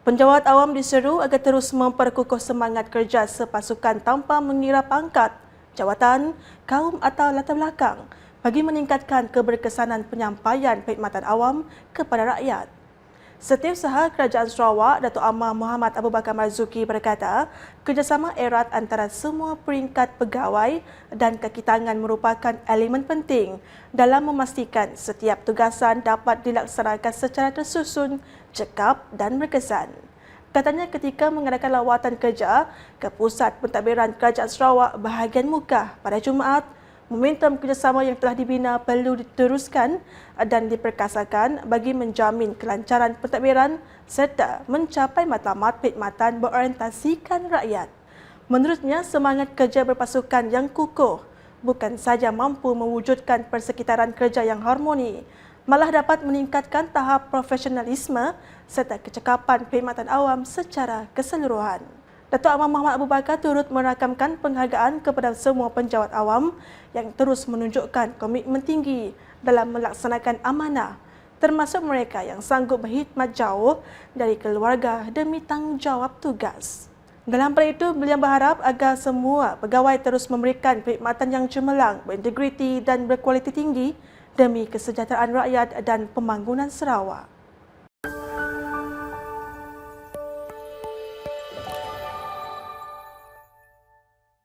Penjawat awam diseru agar terus memperkukuh semangat kerja sepasukan tanpa mengira pangkat, jawatan, kaum atau latar belakang bagi meningkatkan keberkesanan penyampaian perkhidmatan awam kepada rakyat. Setiausaha Kerajaan Sarawak, Datuk Amar Muhammad Abu Bakar Marzuki berkata, kerjasama erat antara semua peringkat pegawai dan kaki tangan merupakan elemen penting dalam memastikan setiap tugasan dapat dilaksanakan secara tersusun, cekap dan berkesan. Katanya ketika mengadakan lawatan kerja ke Pusat Pentadbiran Kerajaan Sarawak bahagian Mukah pada Jumaat, Momentum kerjasama yang telah dibina perlu diteruskan dan diperkasakan bagi menjamin kelancaran pentadbiran serta mencapai matlamat perkhidmatan berorientasikan rakyat. Menurutnya, semangat kerja berpasukan yang kukuh bukan saja mampu mewujudkan persekitaran kerja yang harmoni, malah dapat meningkatkan tahap profesionalisme serta kecekapan perkhidmatan awam secara keseluruhan. Datuk Amar Muhammad Abu Bakar turut merakamkan penghargaan kepada semua penjawat awam yang terus menunjukkan komitmen tinggi dalam melaksanakan amanah termasuk mereka yang sanggup berkhidmat jauh dari keluarga demi tanggungjawab tugas. Dalam pada itu, beliau berharap agar semua pegawai terus memberikan perkhidmatan yang cemerlang, berintegriti dan berkualiti tinggi demi kesejahteraan rakyat dan pembangunan Sarawak.